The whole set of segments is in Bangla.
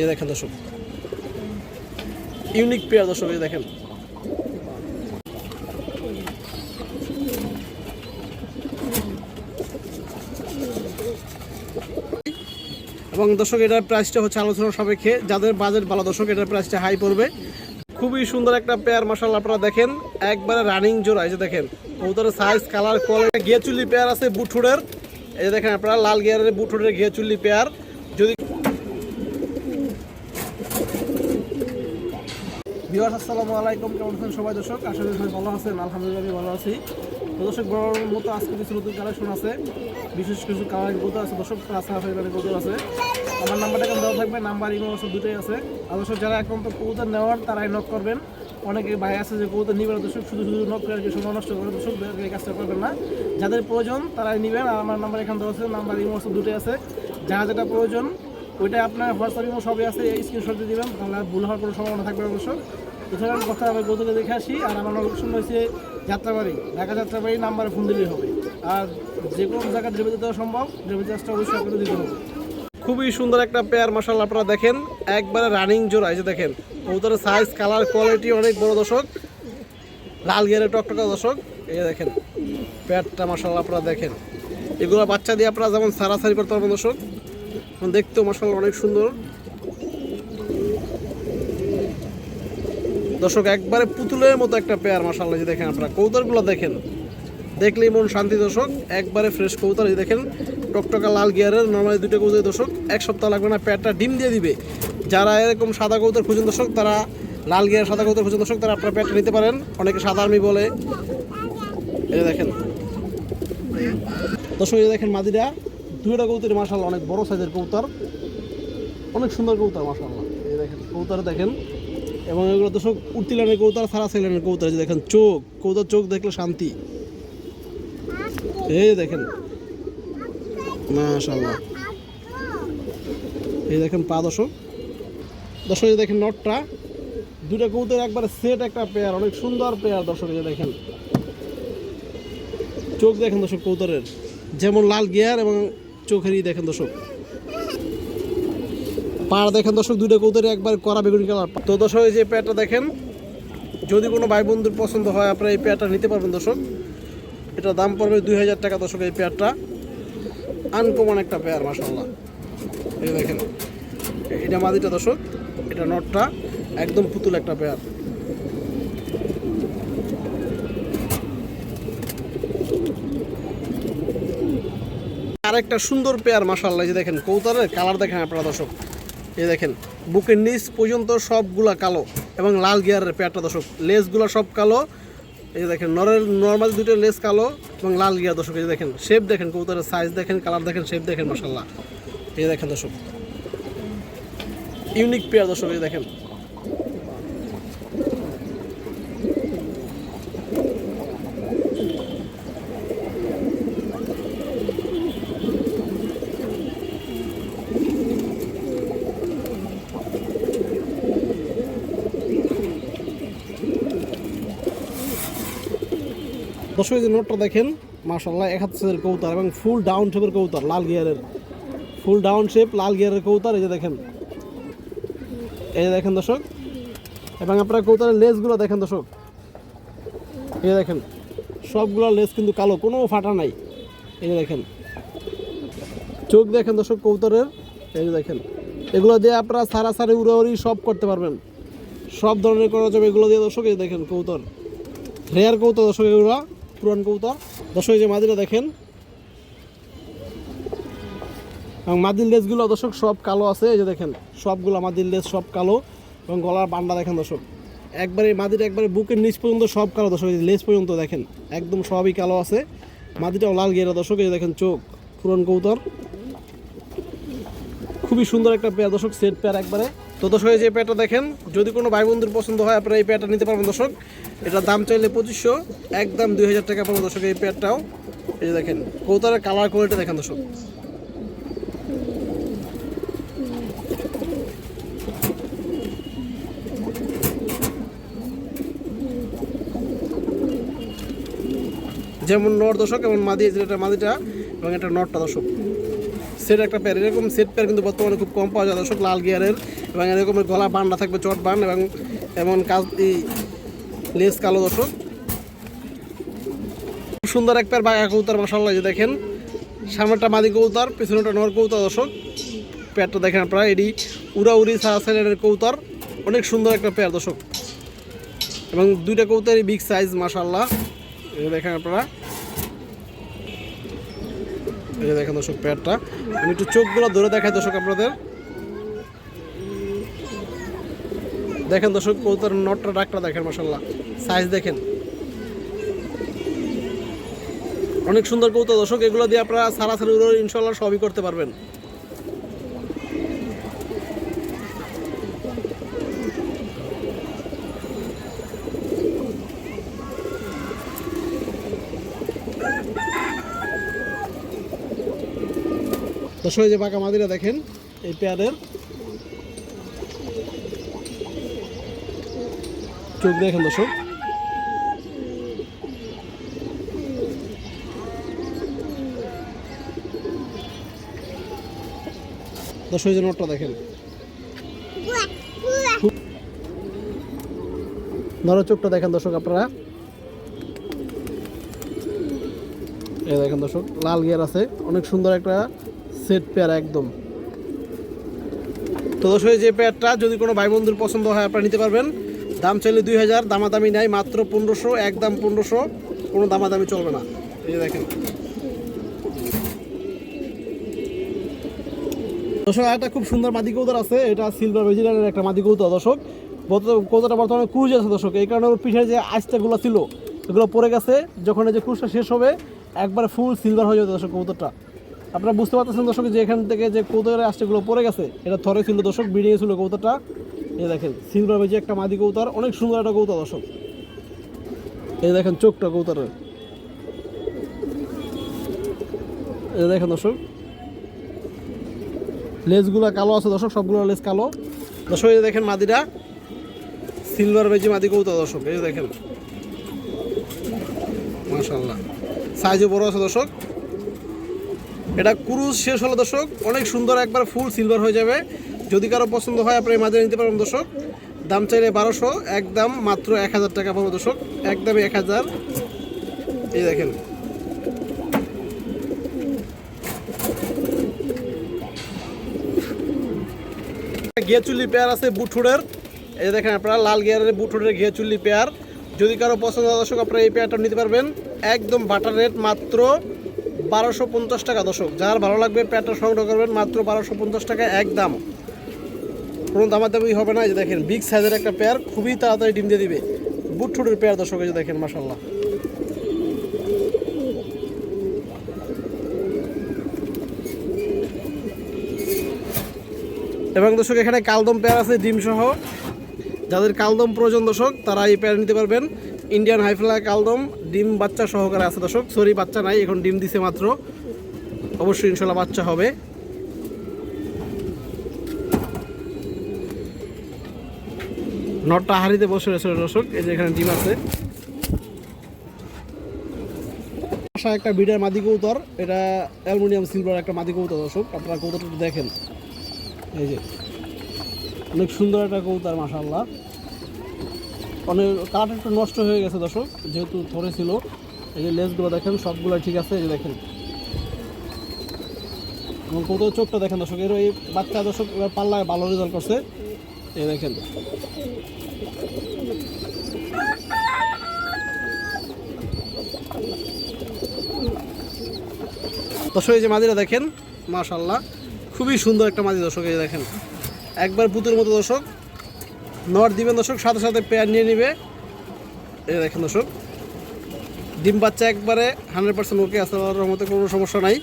এই দেখেন দর্শক। ইউনিক পেয়ার দর্শক, এই দেখেন। এবং দর্শক, এটার প্রাইসটা হচ্ছে আলোচনা সাপেক্ষে। যাদের বাজেট ভালো, দর্শক, এটার প্রাইসটা হাই পড়বে। খুবই সুন্দর একটা পেয়ার মশাল আপনারা দেখেন। একবারে রানিং জোড়া, এই যে দেখেন। কবুতরের সাইজ কালার কোয়ালিটি গিয়ে চুল্লি পেয়ার আছে বুটহুডের এই যে দেখেন আপনারা, লাল গিয়ারের বুটহুডের ঘিয়ে চুল্লি পেয়ার। যদি বিহার আসসালামু আলাইকুম। কেমন আছেন সবাই দর্শক? আশা করি সবাই ভালো আছেন। আলহামদুলিল্লাহ আমি ভালো আছি। তো দর্শক বড় মতো আজকে কিছু নতুন কালেকশন আছে। বিশেষ কিছু কালারিং কৌতো আছে। দর্শক আছে আছে কৌতো আছে। আমার নাম্বারটা এখানে দেওয়া থাকবে। নাম্বার ইমো আছে দুটোই আছে। আর দর্শক, যারা এখন তো কৌতো নেওয়ার তারাই নক করবেন। অনেকে ভাই আছে যে কৌতো নিবেন দর্শক, শুধু শুধু নক করে আর কি সময় নষ্ট করে দর্শক এই কাজটা করবেন না। যাদের প্রয়োজন তারাই নেবেন। আর আমার নাম্বার এখানে দেওয়া আছে। নাম্বার ইমো আছে দুটোই আছে। যারা যেটা প্রয়োজন, ওইটা আপনার হোয়াটসঅ্যাপ ইমো সবই আছে। এই স্ক্রিনশট দিয়ে দিবেন। তাহলে ভুল হওয়ার কোনো সম্ভাবনা থাকবে অবশ্য এছাড়া কথা আমি গৌতকে দেখে আসি, আর আমার লোকেশন রয়েছে যাত্রাবাড়ি, ঢাকা যাত্রাবাড়ি নাম্বারে ফোন দিলেই হবে। আর যে কোনো জায়গায় ডেলিভারি দেওয়া সম্ভব ডেলিভারি চার্জটা অবশ্যই আপনাদের দিতে হবে। খুবই সুন্দর একটা পেয়ার মাসাল আপনারা দেখেন, একবারে রানিং জোড়া, এই যে দেখেন, কবুতরের সাইজ কালার কোয়ালিটি অনেক বড় দর্শক। লাল গিয়ারের টকটকা দর্শক, এই দেখেন পেয়ারটা মাসাল আপনারা দেখেন। এগুলো বাচ্চা দিয়ে আপনারা যেমন সারাসারি করতে পারবেন দর্শক, দেখতেও মাসাল অনেক সুন্দর। দর্শক, একবারে পুতুলের মতো একটা পেয়ার মাসাল্লাহ যে দেখেন আপনারা কৌতরগুলো দেখেন। দেখলেই মন শান্তি, দর্শক, একবারে ফ্রেশ কৌতর এই দেখেন, টকটকা লাল গিয়ারের নর্মালি দুটো কৌতর দর্শক, এক সপ্তাহ লাগবে না পেয়ারটা ডিম দিয়ে দিবে। যারা এরকম সাদা কৌতর খুঁজেন, দর্শক, তারা লাল গিয়ার সাদা কৌতর খুঁজেন, দর্শক, তারা আপনার পেয়ারটা নিতে পারেন। অনেকে সাদা আর্মি বলে। এই দেখেন। দর্শক, এই দেখেন মাদিরা, দুইটা কৌতর মাসাল্লাহ অনেক বড় সাইজের কৌতার অনেক সুন্দর কৌতার মাসাল্লাহ এই দেখেন কৌতর দেখেন। এবং এগুলো দর্শক উঠতি লাইনের কৌতার সারা সাইলেনের কৌতার যে দেখেন চোখ কৌতার চোখ দেখলে শান্তি। এই দেখেন। মাশাল্লাহ এই দেখেন পা দর্শক। দর্শক দেখেন নটটা। দুটা কৌতার একবারে সেট একটা পেয়ার অনেক সুন্দর পেয়ার দর্শক যে দেখেন। চোখ দেখেন দর্শক কৌতারের যেমন লাল গিয়ার এবং চোখেরই দেখেন দর্শক। পাড় দেখেন দর্শক, দুইটা কৌতরে একবার করা বেগুনি কালার। তো দর্শক, এই যে পেয়ারটা দেখেন, যদি কোনো ভাই বন্ধুর পছন্দ হয়, আপনারা এই পেয়ারটা নিতে পারবেন দর্শক। এটা দাম পড়বে দুই হাজার টাকা দর্শক, এই পেয়ারটা। আনকমন একটা পেয়ার মাসাল্লাহ এই দেখেন, এটা মাদিটা দর্শক, এটা নটটা, একদম পুতুল একটা পেয়ার। আরেকটা সুন্দর পেয়ার মাসাল্লাহ যে দেখেন কৌতারের কালার দেখেন আপনারা দর্শক। এই দেখেন, বুকের নিচ পর্যন্ত সবগুলা কালো এবং লাল গিয়ারের পেয়ারটা দর্শক, লেসগুলা সব কালো। এই দেখেন, নরের নর্মাল দুটো লেস কালো এবং লাল গিয়ার দর্শক, এই দেখেন শেপ দেখেন, কবুতরের সাইজ দেখেন কালার দেখেন শেপ দেখেন মশাল্লাহ এই দেখেন দর্শক ইউনিক পেয়ার দর্শক, এই দেখেন। দর্শক যে নোটটা দেখেন মাশাল্লাহ এক হাত সাইজের কৌতার এবং ফুল ডাউন শেপের কৌতার লাল গিয়ারের। ফুল ডাউন শেপ লাল গিয়ারের কৌতার এই যে দেখেন। এই যে দেখেন দর্শক। এবং আপনার কৌতারের লেসগুলো দেখেন দর্শক। এই দেখেন, সবগুলো লেস কিন্তু কালো, কোনো ফাটা নাই। এই যে দেখেন। চোখ দেখেন দর্শক কৌতারের এই যে দেখেন, এগুলো দিয়ে আপনারা সারা সারি উড়াউড়ি সব করতে পারবেন। সব ধরনের করা যাবে এগুলো দিয়ে দর্শক, এই দেখেন কৌতর রেয়ার কৌতা দর্শক এগুলো। পুরান কৌতা দর্শক যে মাদিরা দেখেন। এবং মাদির লেসগুলো দর্শক, সব কালো আছে। এই যে দেখেন, সবগুলো মাদির লেস সব কালো এবং গলার বান্ডা দেখেন দর্শক। একবারে মাদির একবারে বুকের নিচ পর্যন্ত সব কালো দর্শক লেস পর্যন্ত দেখেন, একদম সবই কালো আছে। মাদিটাও লাল গিয়ে দর্শক, এই যে দেখেন চোখ, পুরান কৌতর খুবই সুন্দর একটা পেয়ার দর্শক, সেট পেয়ার একবারে। তো দর্শক, এই যে পেয়ারটা দেখেন, যদি কোনো ভাই বন্ধুর পছন্দ হয়, আপনারা এই পেয়ারটা নিতে পারবেন দর্শক। এটার দাম চাইলে পঁচিশশো, একদম দুই হাজার টাকা পাবো দর্শক এই পেয়ারটাও। এই যে দেখেন কৌতারের কালার কোয়ালিটি দেখেন দর্শক। যেমন নর দর্শক এবং মাদি, যেটা মাদিটা এবং এটা নটটা দর্শক। সেট একটা পেয়ার এরকম সেট প্যার কিন্তু বর্তমানে খুব কম পাওয়া যায়, দর্শক, লাল গিয়ারের এবং এরকম গলা বান্ডা থাকবে, চট বান এবং এমন কাজ, এই লেস কালো দর্শক। খুব সুন্দর এক প্যার বাঘা কৌতার মশাল্লা যে দেখেন। সামনেটা মাদি কৌতার পেছনেটা নর কৌতার দর্শক। প্যারটা দেখেন আপনারা, এটি উড়াউড়ি সারা সাইলের কৌতার অনেক সুন্দর একটা প্যার দর্শক। এবং দুইটা কৌতারই বিগ সাইজ মাশাল্লাহ দেখেন আপনারা। এই দেখেন দর্শক প্যাডটা আমি একটু চোখগুলো ধরে দেখাই দর্শক আপনাদের। দেখেন দর্শক কৌতার নটটা, ডাকটা দেখেন মাসাল্লাহ সাইজ দেখেন। অনেক সুন্দর কৌতা দর্শক, এগুলো দিয়ে আপনারা সারা সারি ইনশাল্লাহ সবই করতে পারবেন। দর্শক এই যে বাঁকা মাদিরা দেখেন, এই পেয়ারের চোখ দেখেন দর্শক। এই যে নোটটা দেখেন। নর চোখটা দেখেন দর্শক আপনারা। এই দেখেন দর্শক, লাল গিয়ার আছে। অনেক সুন্দর একটা সেট পেয়ার একদম। তো দর্শক যে পেয়ারটা, যদি কোনো ভাই বন্ধুর পছন্দ হয়, আপনারা নিতে পারবেন। দাম চাইলে দুই হাজার, দামাদামি নাই, মাত্র পনেরোশো, একদম পনেরোশো। কোনো দামাদামি চলবে না। এই যে দেখেন। দর্শক একটা খুব সুন্দর মাদি কৌতার আছে, এটা সিলভার ভেজিটারের একটা মাদি কৌতা দর্শক। কৌতাটা বর্তমানে ক্রুজ আছে, দর্শক। এই কারণে ওর পিঠে যে আইসটাগুলো ছিল, এগুলো পড়ে গেছে। যখন এই যে ক্রুজটা শেষ হবে, একবারে ফুল সিলভার হয়ে যাবে, দর্শক কৌতারটা আপনারা বুঝতে পারতেছেন দর্শক যে এখান থেকে যে কৌতারের আইসটাগুলো পড়ে গেছে, এটা থরে ছিল দর্শক, বিড়িয়ে ছিল কৌতারটা এই দেখেন, সিলভার ভেজি একটা মাদি কৌতার অনেক সুন্দর একটা কৌতা দর্শক। এই দেখেন, চোখটা কৌতারের এই দেখেন দর্শক, লেজগুলো কালো আছে দর্শক, সবগুলো লেজ কালো। দর্শক, এই দেখেন মাদিরা সিলভার বেজি মাদি কৌতা দর্শক, এই দেখেন। মাশাল্লাহ সাইজও বড় আছে দর্শক। এটা ক্রুজ শেষ হলো দর্শক। অনেক সুন্দর একবার ফুল সিলভার হয়ে যাবে। যদি কারও পছন্দ হয়, আপনি মাঝে নিতে পারবেন দর্শক। দাম চাইলে বারোশো, একদম মাত্র এক হাজার টাকা পাবো দর্শক। একদম এক হাজার। এই দেখেন। ঘিয়া চুল্লি পেয়ার আছে বুটুরের। এই দেখেন আপনারা, লাল গিয়ারের ঘিয়া চুল্লি পেয়ার। যদি কারও পছন্দ হয় দর্শক, আপনারা এই পেয়ারটা নিতে পারবেন। একদম বাটার রেট মাত্র বারোশো পঞ্চাশ টাকা। দর্শক, যার ভালো লাগবে পেয়ারটা সংগ্রহ করবেন, মাত্র বারোশো পঞ্চাশ টাকা একদম কোনো দামাদামি হবে না যে দেখেন বিগ সাইজের একটা পেয়ার, খুবই তাড়াতাড়ি ডিম দিয়ে দিবে। বুটুরের পেয়ার, দর্শক, এই যে দেখেন মাসাল্লাহ এবং দর্শক, এখানে কালদম পেয়ার আছে ডিম সহ যাদের কালদম প্রয়োজন, দর্শক, তারা এই পেয়ার নিতে পারবেন। ইন্ডিয়ান হাইফ্লা কালদম ডিম বাচ্চা সহকারে আছে দর্শক। সরি বাচ্চা নাই, এখন ডিম দিছে মাত্র। অবশ্যই ইনশাল্লাহ বাচ্চা হবে। নটটা হাড়িতে বসে রয়েছে দর্শক, এই যে এখানে ডিম আছে। আশা একটা বিডার মাদি কৌতর এটা অ্যালুমিনিয়াম সিলভার একটা মাদি কৌতর দর্শক, আপনারা কৌতরটা দেখেন। এই যে, অনেক সুন্দর একটা কবুতর মাশাল্লাহ অনেক কাঠ একটু নষ্ট হয়ে গেছে দর্শক, যেহেতু ধরে ছিল। এই যে লেসগুলো দেখেন সবগুলো ঠিক আছে, এই যে দেখেন। এবং কবুতর চোখটা দেখেন দর্শক, এর এই বাচ্চা দর্শক এবার পাল্লায় ভালো রেজাল্ট করছে। এই দেখেন। দর্শক, এই যে মাদিরা দেখেন মাশাল্লাহ খুবই সুন্দর একটা মাদি দর্শক, এই দেখেন। একবার পুতুর মতো দর্শক নর দিবেন দর্শক, সাথে সাথে পেয়ার নিয়ে নিবে। এই দেখেন দর্শক, ডিম বাচ্চা একবারে হান্ড্রেড পার্সেন্ট ওকে আছে আল্লাহর মতো কোনো সমস্যা নাই।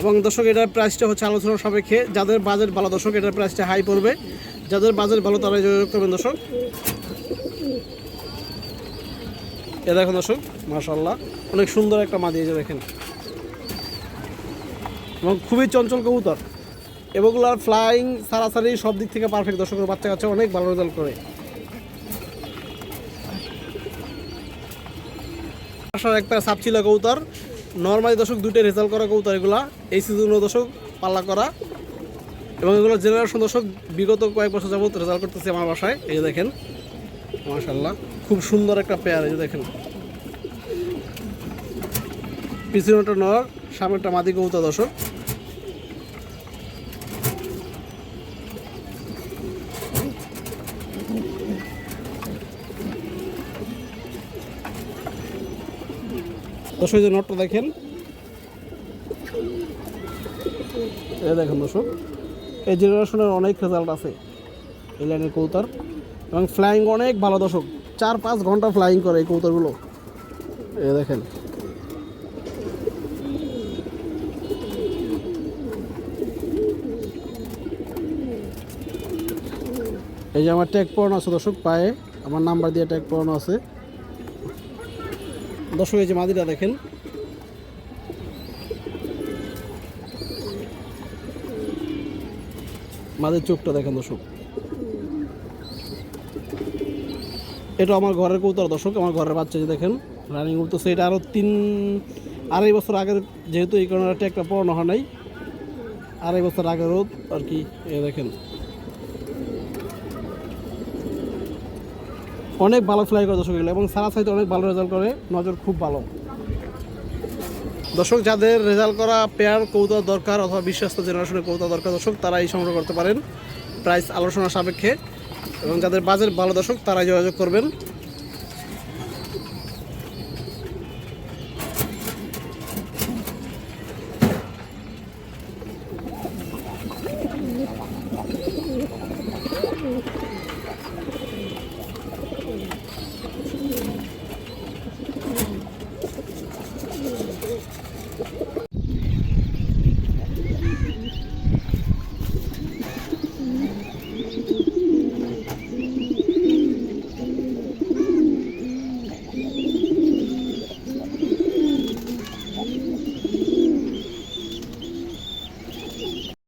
এবং দর্শক, এটার প্রাইসটা হচ্ছে আলোচনার সাপেক্ষে, যাদের বাজেট ভালো, দর্শক, এটার প্রাইসটা হাই পড়বে। যাদের বাজেট ভালো তারা যোগাযোগ করবেন দর্শক। এ দেখুন দর্শক মাশাল্লাহ অনেক সুন্দর একটা মা যে দেখেন। এবং খুবই চঞ্চল কবুতর। এগুলোর ফ্লাইং সারাসারি সব দিক থেকে পারফেক্ট দর্শকের বাচ্চা কাছে অনেক ভালো রেজাল্ট করে। আসার একটা সাপচিলা কৌতার। নর্মালি দর্শক দুটো রেজাল্ট করা কৌতার এগুলা। এই সিজনে দর্শক পাল্লা করা। এবং এগুলো জেনারেশন দর্শক বিগত কয়েক বছর যাবত রেজাল্ট করতেছে আমার বাসায়। এই দেখেন মাশাল্লাহ খুব সুন্দর একটা পেয়ার এই যে দেখেন। পিছনেটা নর সামনেটা মাদি কবুতর দর্শক। দর্শক যে নটটা দেখেন। এই দেখেন দর্শক, এই জেনারেশনের অনেক রেজাল্ট আছে এই লাইনের কৌতার এবং ফ্লাইং অনেক ভালো দর্শক, চার পাঁচ ঘণ্টা ফ্লাইং করে এই কৌতারগুলো এই দেখেন। এই যে আমার ট্যাগ পড়ানো আছে দর্শক, পায়ে। আমার নাম্বার দিয়ে ট্যাগ পড়ানো আছে। দর্শক, এই যে মাদিটা দেখেন। মাদের চোখটা দেখেন দর্শক। এটা আমার ঘরের কৌতর দর্শক, আমার ঘরের বাচ্চা যে দেখেন রানিং করতেছে এটা আরও তিন, আড়াই বছর আগের যেহেতু এই কারণে একটা পড়ানো হয় নাই। আড়াই বছর আগেরও আর কি, এ দেখেন। অনেক ভালো ফ্লাই করে দর্শক এবং সারা সাইতে অনেক ভালো রেজাল্ট করে। নজর খুব ভালো। দর্শক, যাদের রেজাল্ট করা পেয়ার কৌতা দরকার অথবা বিশ্বস্ত জেনারেশনের কৌতা দরকার দর্শক তারা এই সংগ্রহ করতে পারেন। প্রাইস আলোচনা সাপেক্ষে, এবং যাদের বাজেট ভালো দর্শক, তারাই যোগাযোগ করবেন।